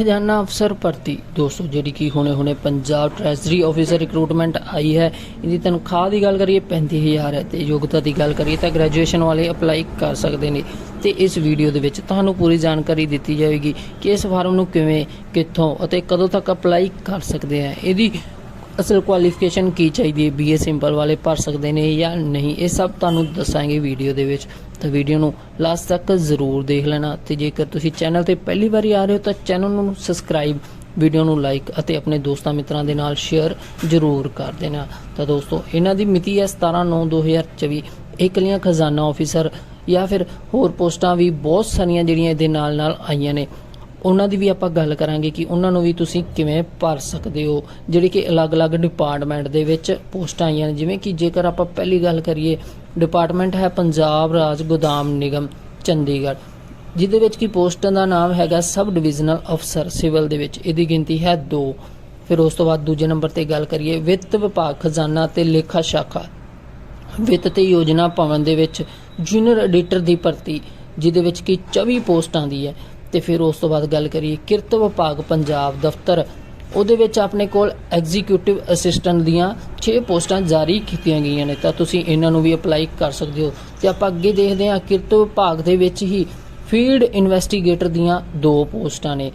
ਖਜ਼ਾਨਾ ਅਫਸਰ ਭਰਤੀ। ਦੋਸਤੋ, ਜਿਹੜੀ ਕਿ ਹੁਣੇ ਹੁਣੇ ਪੰਜਾਬ ਟ੍ਰੈਜਰੀ ਆਫੀਸਰ ਰਿਕਰੂਟਮੈਂਟ ਆਈ ਹੈ, ਇਹਦੀ ਤਨਖਾਹ ਦੀ ਗੱਲ ਕਰੀਏ 35000 ਹੈ ਤੇ ਯੋਗਤਾ ਦੀ ਗੱਲ ਕਰੀਏ ਤਾਂ ਗ੍ਰੈਜੂਏਸ਼ਨ ਵਾਲੇ ਅਪਲਾਈ ਕਰ ਸਕਦੇ ਨੇ। ਤੇ ਇਸ ਵੀਡੀਓ ਦੇ ਵਿੱਚ ਤੁਹਾਨੂੰ ਪੂਰੀ ਜਾਣਕਾਰੀ ਦਿੱਤੀ ਜਾਵੇਗੀ ਕਿ ਇਸ ਫਾਰਮ ਨੂੰ ਕਿਵੇਂ, ਕਿੱਥੋਂ ਅਤੇ ਕਦੋਂ ਤੱਕ ਅਪਲਾਈ ਕਰ ਸਕਦੇ ਆ। ਇਹਦੀ ਅਸਲ ਕੁਆਲੀਫਿਕੇਸ਼ਨ ਕੀ ਚਾਹੀਦੀ ਹੈ? ਬੀਏ ਸਿੰਪਲ ਵਾਲੇ ਭਰ ਸਕਦੇ ਨੇ ਜਾਂ ਨਹੀਂ? ਇਹ ਸਭ ਤੁਹਾਨੂੰ ਦੱਸਾਂਗੇ ਵੀਡੀਓ ਦੇ ਵਿੱਚ। ਤਾਂ ਵੀਡੀਓ ਨੂੰ ਲਾਸਟ ਤੱਕ ਜ਼ਰੂਰ ਦੇਖ ਲੈਣਾ ਤੇ ਜੇਕਰ ਤੁਸੀਂ ਚੈਨਲ ਤੇ ਪਹਿਲੀ ਵਾਰੀ ਆ ਰਹੇ ਹੋ ਤਾਂ ਚੈਨਲ ਨੂੰ ਸਬਸਕ੍ਰਾਈਬ ਵੀਡੀਓ ਨੂੰ ਲਾਈਕ ਅਤੇ ਆਪਣੇ ਦੋਸਤਾਂ ਮਿੱਤਰਾਂ ਦੇ ਨਾਲ ਸ਼ੇਅਰ ਜ਼ਰੂਰ ਕਰ ਦੇਣਾ। ਤਾਂ ਦੋਸਤੋ, ਇਹਨਾਂ ਦੀ ਮਿਤੀ ਹੈ 17/9/2024 ਇਹ ਕਲੀਆਂ ਖਜ਼ਾਨਾ ਆਫੀਸਰ ਜਾਂ ਫਿਰ ਹੋਰ ਪੋਸਟਾਂ ਵੀ ਬਹੁਤ ਸਾਰੀਆਂ ਜਿਹੜੀਆਂ ਇਹਦੇ ਨਾਲ ਨਾਲ ਆਈਆਂ ਨੇ। ਉਹਨਾਂ ਦੀ ਵੀ ਆਪਾਂ ਗੱਲ ਕਰਾਂਗੇ ਕਿ ਉਹਨਾਂ ਨੂੰ ਵੀ ਤੁਸੀਂ ਕਿਵੇਂ ਭਰ ਸਕਦੇ ਹੋ, ਜਿਹੜੀ ਕਿ ਅਲੱਗ-ਅਲੱਗ ਡਿਪਾਰਟਮੈਂਟ ਦੇ ਵਿੱਚ ਪੋਸਟਾਂ ਆਈਆਂ ਨੇ। ਜਿਵੇਂ ਕਿ ਜੇਕਰ ਆਪਾਂ ਪਹਿਲੀ ਗੱਲ ਕਰੀਏ ਡਿਪਾਰਟਮੈਂਟ ਹੈ ਪੰਜਾਬ ਰਾਜ ਗੋਦਾਮ ਨਿਗਮ, ਚੰਡੀਗੜ੍ਹ। ਜਿਹਦੇ ਵਿੱਚ ਕੀ ਪੋਸਟਾਂ ਦਾ ਨਾਮ ਹੈਗਾ ਸਬ ਡਿਵੀਜ਼ਨਲ ਅਫਸਰ ਸਿਵਲ ਦੇ ਵਿੱਚ। ਇਹਦੀ ਗਿਣਤੀ ਹੈ 2 ਫਿਰ ਉਸ ਤੋਂ ਬਾਅਦ ਦੂਜੇ ਨੰਬਰ ਤੇ ਗੱਲ ਕਰੀਏ, ਵਿੱਤ ਵਿਭਾਗ, ਖਜ਼ਾਨਾ ਤੇ ਲੇਖਾ ਸ਼ਾਖਾ। ਵਿੱਤ ਤੇ ਯੋਜਨਾ ਭਵਨ ਦੇ ਵਿੱਚ ਜੂਨੀਅਰ ਐਡੀਟਰ ਦੀ ਭਰਤੀ, ਜਿਹਦੇ ਵਿੱਚ ਕੀ 24 ਪੋਸਟਾਂ ਦੀ ਹੈ। ਤੇ ਫਿਰ ਉਸ ਤੋਂ ਬਾਅਦ ਗੱਲ ਕਰੀਏ ਕਿਰਤ ਵਿਭਾਗ ਪੰਜਾਬ ਦਫ਼ਤਰ। ਉਹਦੇ ਵਿੱਚ ਆਪਣੇ ਕੋਲ ਐਗਜ਼ੀਕਿਊਟਿਵ ਅਸਿਸਟੈਂਟ ਦੀਆਂ 6 ਪੋਸਟਾਂ ਜਾਰੀ ਕੀਤੀਆਂ ਗਈਆਂ ਨੇ। ਤਾਂ ਤੁਸੀਂ ਇਹਨਾਂ ਨੂੰ ਵੀ ਅਪਲਾਈ ਕਰ ਸਕਦੇ ਹੋ। ਤੇ ਆਪਾਂ ਅੱਗੇ ਦੇਖਦੇ ਹਾਂ ਕਿਰਤ ਵਿਭਾਗ ਦੇ ਵਿੱਚ ਹੀ ਫੀਲਡ ਇਨਵੈਸਟੀਗੇਟਰ ਦੀਆਂ ਦੋ ਪੋਸਟਾਂ ਨੇ।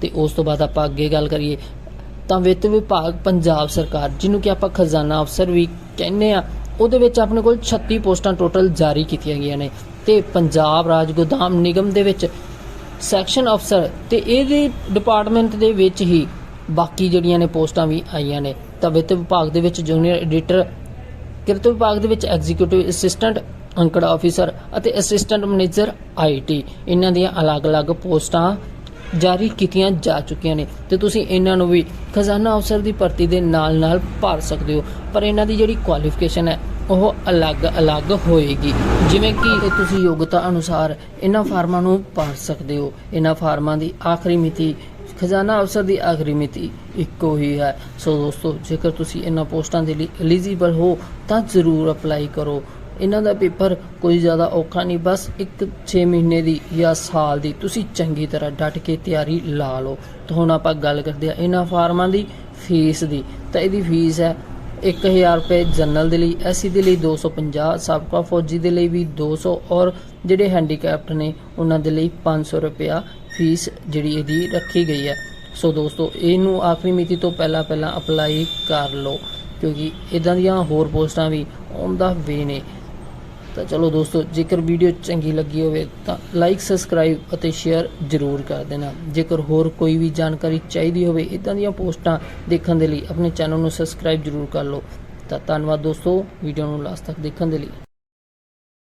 ਤੇ ਉਸ ਤੋਂ ਬਾਅਦ ਆਪਾਂ ਅੱਗੇ ਗੱਲ ਕਰੀਏ ਤਾਂ ਵਿੱਤ ਵਿਭਾਗ ਪੰਜਾਬ ਸਰਕਾਰ, ਜਿਹਨੂੰ ਕਿ ਆਪਾਂ ਖਜ਼ਾਨਾ ਅਫਸਰ ਵੀ ਕਹਿੰਦੇ ਆ ਉਹਦੇ ਵਿੱਚ ਆਪਣੇ ਕੋਲ 36 ਪੋਸਟਾਂ ਟੋਟਲ ਜਾਰੀ ਕੀਤੀਆਂ ਗਈਆਂ ਨੇ। ਤੇ ਪੰਜਾਬ ਰਾਜ ਗੋਦਾਮ ਨਿਗਮ ਦੇ ਵਿੱਚ ਸੈਕਸ਼ਨ ਅਫਸਰ ਤੇ ਇਹਦੇ ਡਿਪਾਰਟਮੈਂਟ ਦੇ ਵਿੱਚ ਹੀ ਬਾਕੀ ਜਿਹੜੀਆਂ ਨੇ ਪੋਸਟਾਂ ਵੀ ਆਈਆਂ ਨੇ। ਤਾਂ ਵਿੱਤ ਵਿਭਾਗ ਦੇ ਵਿੱਚ ਜੂਨੀਅਰ ਐਡੀਟਰ ਕਿਰਤ ਵਿਭਾਗ ਦੇ ਵਿੱਚ ਐਗਜ਼ੀਕਿਊਟਿਵ ਅਸਿਸਟੈਂਟ ਅੰਕੜਾ ਆਫੀਸਰ ਅਤੇ ਅਸਿਸਟੈਂਟ ਮੈਨੇਜਰ ਆਈਟੀ ਇਹਨਾਂ ਦੀਆਂ ਅਲੱਗ-ਅਲੱਗ ਪੋਸਟਾਂ ਜਾਰੀ ਕੀਤੀਆਂ ਜਾ ਚੁੱਕੀਆਂ ਨੇ। ਤੇ ਤੁਸੀਂ ਇਹਨਾਂ ਨੂੰ ਵੀ ਖਜ਼ਾਨਾ ਅਫਸਰ ਦੀ ਭਰਤੀ ਦੇ ਨਾਲ-ਨਾਲ ਭਰ ਸਕਦੇ ਹੋ। ਪਰ ਇਹਨਾਂ ਦੀ ਜਿਹੜੀ ਕੁਆਲੀਫਿਕੇਸ਼ਨ ਹੈ ਉਹ ਅਲੱਗ-ਅਲੱਗ ਹੋਏਗੀ। ਜਿਵੇਂ ਕਿ ਇਹ ਤੁਸੀਂ ਯੋਗਤਾ ਅਨੁਸਾਰ ਇਹਨਾਂ ਫਾਰਮਾਂ ਨੂੰ ਭਰ ਸਕਦੇ ਹੋ। ਇਹਨਾਂ ਫਾਰਮਾਂ ਦੀ ਆਖਰੀ ਮਿਤੀ, ਖਜ਼ਾਨਾ ਅਫਸਰ ਦੀ ਆਖਰੀ ਮਿਤੀ ਇੱਕੋ ਹੀ ਹੈ। ਸੋ ਦੋਸਤੋ, ਜੇਕਰ ਤੁਸੀਂ ਇਹਨਾਂ ਪੋਸਟਾਂ ਦੇ ਲਈ ਐਲੀਜੀਬਲ ਹੋ, ਤਾਂ ਜ਼ਰੂਰ ਅਪਲਾਈ ਕਰੋ। ਇਹਨਾਂ ਦਾ ਪੇਪਰ ਕੋਈ ਜ਼ਿਆਦਾ ਔਖਾ ਨਹੀਂ, ਬਸ ਇੱਕ 6 ਮਹੀਨੇ ਦੀ ਜਾਂ ਸਾਲ ਦੀ ਤੁਸੀਂ ਚੰਗੀ ਤਰ੍ਹਾਂ ਡਟ ਕੇ ਤਿਆਰੀ ਲਾ ਲਓ। ਤਾਂ ਹੁਣ ਆਪਾਂ ਗੱਲ ਕਰਦੇ ਆ ਇਹਨਾਂ ਫਾਰਮਾਂ ਦੀ ਫੀਸ ਦੀ। ਤਾਂ ਇਹਦੀ ਫੀਸ ਹੈ 1000 ਰੁਪਏ ਜਨਰਲ ਦੇ ਲਈ, ਐਸਸੀ ਦੇ ਲਈ 250 ਸਾਬਕਾ ਫੌਜੀ ਦੇ ਲਈ ਵੀ 200 ਔਰ ਜਿਹੜੇ ਹੈਂਡੀਕੈਪਟ ਨੇ ਉਹਨਾਂ ਦੇ ਲਈ 500 ਰੁਪਿਆ ਫੀਸ ਜਿਹੜੀ ਇਹਦੀ ਰੱਖੀ ਗਈ ਹੈ। ਸੋ ਦੋਸਤੋ, ਇਹਨੂੰ ਆਖਰੀ ਮਿਤੀ ਤੋਂ ਪਹਿਲਾਂ ਪਹਿਲਾਂ ਅਪਲਾਈ ਕਰ ਲਓ, ਕਿਉਂਕਿ ਇਦਾਂ ਦੀਆਂ ਹੋਰ ਪੋਸਟਾਂ ਵੀ ਆਉਂਦਾ ਦਾ ਵੇ ਨੇ। ਤਾਂ ਚਲੋ ਦੋਸਤੋ, ਜੇਕਰ ਵੀਡੀਓ ਚੰਗੀ ਲੱਗੀ ਹੋਵੇ ਤਾਂ ਲਾਈਕ ਸਬਸਕ੍ਰਾਈਬ ਅਤੇ ਸ਼ੇਅਰ ਜ਼ਰੂਰ ਕਰ ਦੇਣਾ। ਜੇਕਰ ਹੋਰ ਕੋਈ ਵੀ ਜਾਣਕਾਰੀ ਚਾਹੀਦੀ ਹੋਵੇ ਇਦਾਂ ਦੀਆਂ ਪੋਸਟਾਂ ਦੇਖਣ ਦੇ ਲਈ ਆਪਣੇ ਚੈਨਲ ਨੂੰ ਸਬਸਕ੍ਰਾਈਬ ਜ਼ਰੂਰ ਕਰ ਲਓ। ਤਾਂ ਧੰਨਵਾਦ ਦੋਸਤੋ ਵੀਡੀਓ ਨੂੰ ਲਾਸਟ ਤੱਕ ਦੇਖਣ ਦੇ ਲਈ।